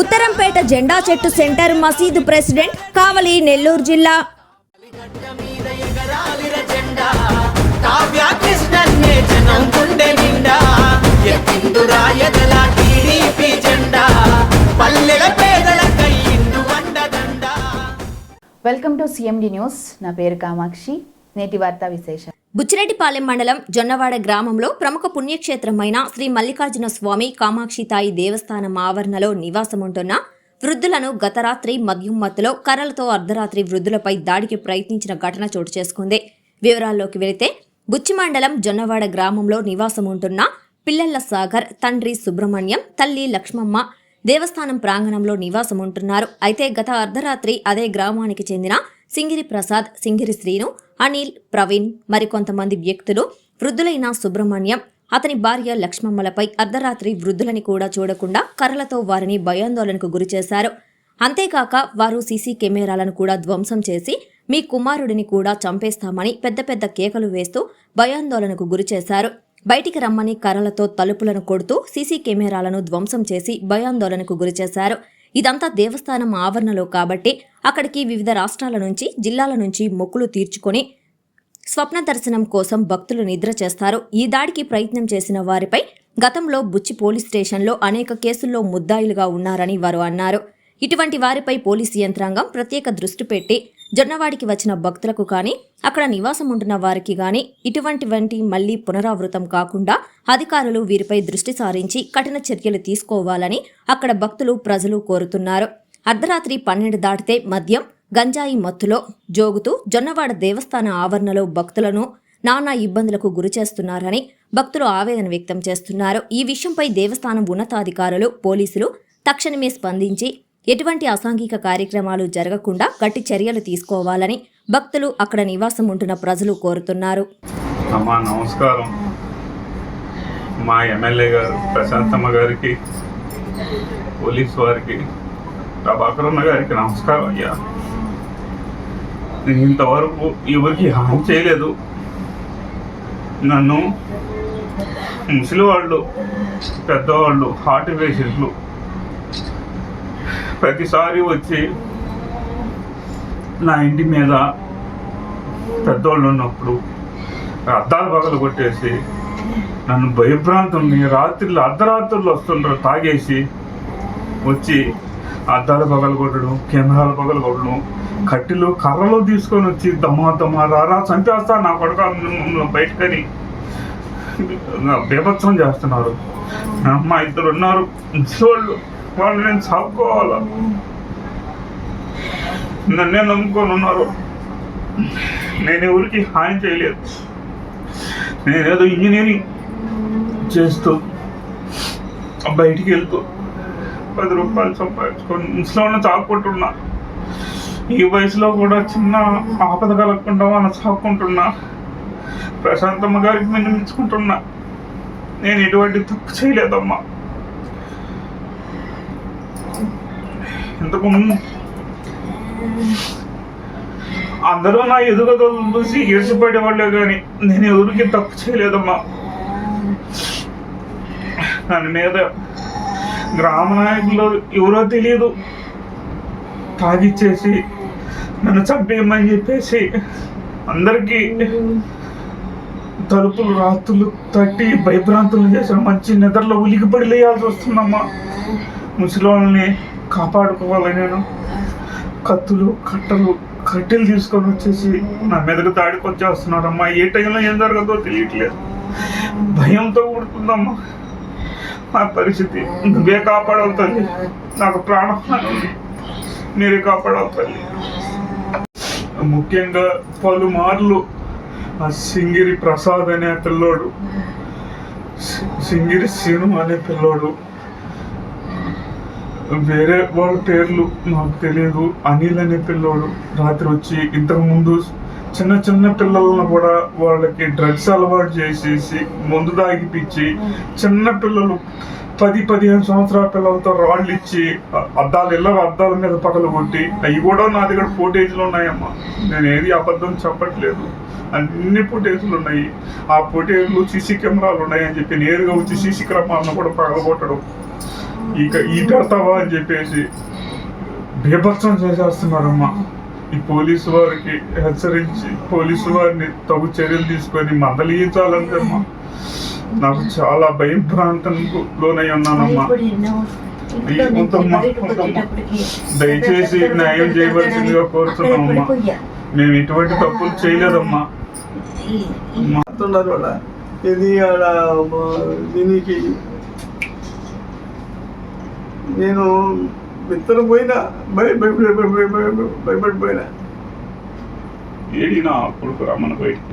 ఉత్తరంపేట జెండా చెట్టు సెంటర్ మసీదు ప్రెసిడెంట్ కావలి నెల్లూరు జిల్లా. జెండా వెల్కమ్ టు సిఎండి న్యూస్. నా పేరు కామాక్షి. నేటి వార్తా విశేషం బుచ్చిరెడ్డిపాలెం మండలం జొన్నవాడ గ్రామంలో ప్రముఖ పుణ్యక్షేత్రమైన శ్రీ మల్లికార్జున స్వామి కామాక్షితాయి దేవస్థానం ఆవరణలో నివాసముంటున్న వృద్ధులను గత రాత్రి మద్యం మత్తులో కర్రలతో అర్ధరాత్రి వృద్ధులపై దాడికి ప్రయత్నించిన ఘటన చోటు చేసుకుంది. వివరాల్లోకి వెళితే బుచ్చి మండలం జొన్నవాడ గ్రామంలో నివాసముంటున్న పిల్లల సాగర్ తండ్రి సుబ్రహ్మణ్యం తల్లి లక్ష్మమ్మ దేవస్థానం ప్రాంగణంలో నివాసముంటున్నారు. అయితే గత అర్ధరాత్రి అదే గ్రామానికి చెందిన సింగిరి ప్రసాద్ సింగిరి శ్రీను అనిల్ ప్రవీణ్ మరికొంతమంది వ్యక్తులు వృద్ధులైన సుబ్రహ్మణ్యం అతని భార్య లక్ష్మమ్మలపై అర్ధరాత్రి వృద్ధులని కూడా చూడకుండా కర్రలతో వారిని భయాందోళనకు గురిచేశారు అంతేకాక వారు సీసీ కెమెరాలను కూడా ధ్వంసం చేసి మీ కుమారుడిని కూడా చంపేస్తామని పెద్ద పెద్ద కేకలు వేస్తూ భయాందోళనకు గురిచేశారు బయటికి రమ్మని కర్రలతో తలుపులను కొడుతూ సీసీ కెమెరాలను ధ్వంసం చేసి భయాందోళనకు గురిచేశారు ఇదంతా దేవస్థానం ఆవరణలో కాబట్టి అక్కడికి వివిధ రాష్ట్రాల నుంచి జిల్లాల నుంచి మొక్కులు తీర్చుకొని స్వప్న దర్శనం కోసం భక్తులు నిద్ర చేస్తారు. ఈ దాడికి ప్రయత్నం చేసిన వారిపై గతంలో బుచ్చి పోలీస్ స్టేషన్లో అనేక కేసుల్లో ముద్దాయిలుగా ఉన్నారని వారు అన్నారు. ఇటువంటి వారిపై పోలీసు యంత్రాంగం ప్రత్యేక దృష్టి పెట్టి జొన్నవాడికి వచ్చిన భక్తులకు కానీ అక్కడ నివాసం ఉంటున్న వారికి కానీ ఇటువంటి వంటి మళ్ళీ పునరావృతం కాకుండా అధికారులు వీరిపై దృష్టి సారించి కఠిన చర్యలు తీసుకోవాలని అక్కడ భక్తులు ప్రజలు కోరుతున్నారు. అర్ధరాత్రి పన్నెండు దాటితే మద్యం గంజాయి మత్తులో జోగుతూ జొన్నవాడ దేవస్థాన ఆవరణలో భక్తులను నానా ఇబ్బందులకు గురి చేస్తున్నారని భక్తులు ఆవేదన వ్యక్తం చేస్తున్నారు. ఈ విషయంపై దేవస్థానం ఉన్నతాధికారులు పోలీసులు తక్షణమే స్పందించి ఎటువంటి అసాంఘిక కార్యక్రమాలు జరగకుండా గట్టి చర్యలు తీసుకోవాలని భక్తులు అక్కడ నివాసం ఉంటున్న ప్రజలు కోరుతున్నారు. అమ్మా నమస్కారం. మా ఎమ్మెల్యే గారు ప్రశాంతమ్మ గారికి పోలీస్ వారికి ప్రభాకరన్న గారికి నమస్కారం అయ్యా. నేను ఇంతవరకు ఎవరికి హాని చేయలేదు. నన్ను ముసలి వాళ్ళు పెద్దవాళ్ళు హార్ట్ పేషెంట్లు ప్రతిసారి వచ్చి నా ఇంటి మీద పెద్దోళ్ళు ఉన్నప్పుడు అద్దాలు పగలు కొట్టేసి నన్ను భయభ్రాంతుల్ని రాత్రిలో అర్ధరాత్రులు వస్తుండ్రు తాగేసి వచ్చి అద్దాలు పగలు కొట్టడం కెమెరాలు పగలు కొట్టడం కట్టెలు కర్రలు తీసుకొని వచ్చి దమా దమా రారా చంపేస్తా నా కొడుకు బయటకని బీభత్సం చేస్తున్నారు. మా ఇద్దరు ఉన్నారు. ముసోళ్ళు వాళ్ళు నేను సాగుకోవాలా నన్నే నమ్ముకొని ఉన్నారు నేను ఎవరికి హాని చేయలేదు. నేనేదో ఇంజనీరింగ్ చేస్తూ బయటికి వెళ్తూ పది రూపాయలు సంపాదించుకొని ముసలిని చాకుంటున్నా ఈ వయసులో కూడా చిన్న ఆపద కలగకుండా అని చాకుంటున్నా ప్రశాంతమ్మ గారికి వినిపించుకుంటున్నా నేను ఎటువంటి తప్పు చేయలేదమ్మా. ఇంతకు అందరూ నా ఎదుగుదలను చూసి ఈర్చిపడేవాళ్ళే కానీ నేను ఎవరికి తప్పు చేయలేదమ్మా. దాని మీద గ్రామ నాయకులు ఎవరో తెలియదు. తాగిచ్చేసి నన్ను చంపేయమని చెప్పేసి అందరికీ తలుపులు రాత్రులు తట్టి భయభ్రాంతులు చేశారు మంచి నిద్రలో ఉలికిపడి లేయాల్సి వస్తుందమ్మా. ముసలి వాళ్ళని కాపాడుకోవాలి నేను కత్తులు కట్టలు కట్టెలు తీసుకొని వచ్చేసి నా మీదకు దాడికి వచ్చేస్తున్నారమ్మా ఏ టైంలో ఏం జరగదో తెలియట్లేదు. భయంతో కూడుతుందమ్మా నా పరిస్థితి. నువ్వే కాపాడవుతుంది నాకు ప్రాణం మీరే కాపాడవుతుంది ముఖ్యంగా పలుమార్లు ఆ సింగిరి ప్రసాద్ అనే పిల్లోడు. సింగిరి సీను అనే పిల్లోడు. వేరే వాళ్ళ పేర్లు నాకు తెలియదు. అనిల్ అనే పిల్లోడు రాత్రి వచ్చి ఇంతకు ముందు చిన్న చిన్న పిల్లలను కూడా వాళ్ళకి డ్రగ్స్ అలవాటు చేసేసి మందు తాగిపించి చిన్న పిల్లలు పది పదిహేను సంవత్సరాల పిల్లలతో రాళ్ళు ఇచ్చి అద్దాలు ఇళ్ళ అద్దాల మీద పగలు కొట్టి అవి కూడా నా దగ్గర ఫోటేజ్లు ఉన్నాయమ్మా. నేను ఏది అబద్ధం చెప్పట్లేదు. అన్ని ఫోటేజ్లు ఉన్నాయి. ఆ ఫోటేజ్లు సీసీ కెమెరాలు ఉన్నాయని చెప్పి నేరుగా వచ్చి సీసీ కెమెరాలను కూడా పగలగొట్టడం. ఇక ఈ పెడతావా అని చెప్పేసి బీభత్సం చేసేస్తున్నారమ్మా. ఈ పోలీసు వారికి హెచ్చరించి పోలీసు వారిని తగు చర్యలు తీసుకొని మందలించాలంటే అమ్మా నాకు చాలా భయం ప్రాంతంకు లోనై ఉన్నానమ్మా. దయచేసి న్యాయం చేయవలసిందిగా కోరుతున్నామమ్మా మేము ఇటువంటి తప్పులు చేయలేదమ్మా. ఇది దీనికి నేను ఇద్దరు పోయినా భయ భయపడి భయపడి భయపడి భయపడిపోయినా ఏడి నా కొడుకు రమ్మని బయటికి?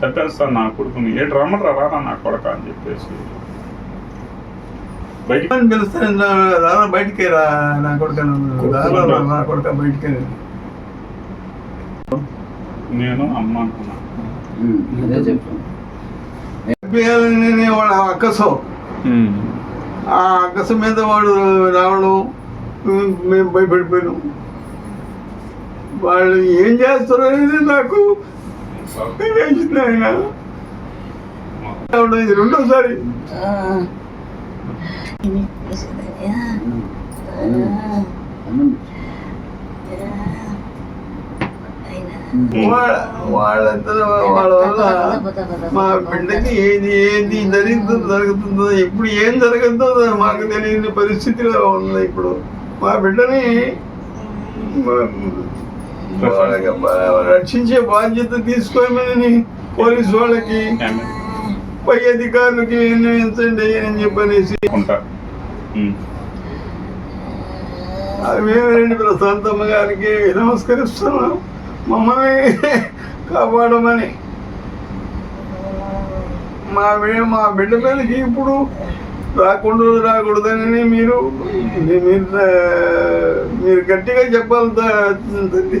చెప్పేస్తాను నా కొడుకుని. ఏడు రమ్మని రారా నా కొడక అని చెప్పేసి. బయటికి అని పిలుస్తాను రానా బయటికి రా నా కొడుక నా కొడుక బయటికి. నేను అమ్మ అంటున్నా అదే చెప్పు. పిల్లలని వాడు అక్కసు. ఆ అక్కసు మీద వాడు రావడం మేము భయపడిపోయినాం. వాళ్ళు ఏం చేస్తారు అనేది నాకు. వేసింది ఆయన? ఇది రెండోసారి వాళ్ళ వాళ్ళంతా వాళ్ళ వల్ల మా బిడ్డకి ఏది ఏది జరుగుతుందో జరుగుతుందో ఇప్పుడు ఏం జరుగుతుందో మాకు తెలియని పరిస్థితిలో ఉంది ఇప్పుడు. మా బిడ్డని రక్షించే బాధ్యత తీసుకోమని పోలీసు వాళ్ళకి పై అధికారులకి విన్నవించండి అని చెప్పనేసి. మేమేంటి ప్రశాంతమ్మ గారికి నమస్కరిస్తున్నాం. మమ్మల్ని కాపాడమని. మా మా బిడ్డ మీదకి ఇప్పుడు రాకుండా రాకూడదని మీరు మీరు మీరు గట్టిగా చెప్పాలి తల్లి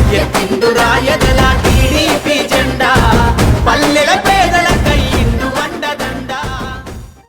ఎందు రాయదల టీడీపీ జెండా. పల్లెలపై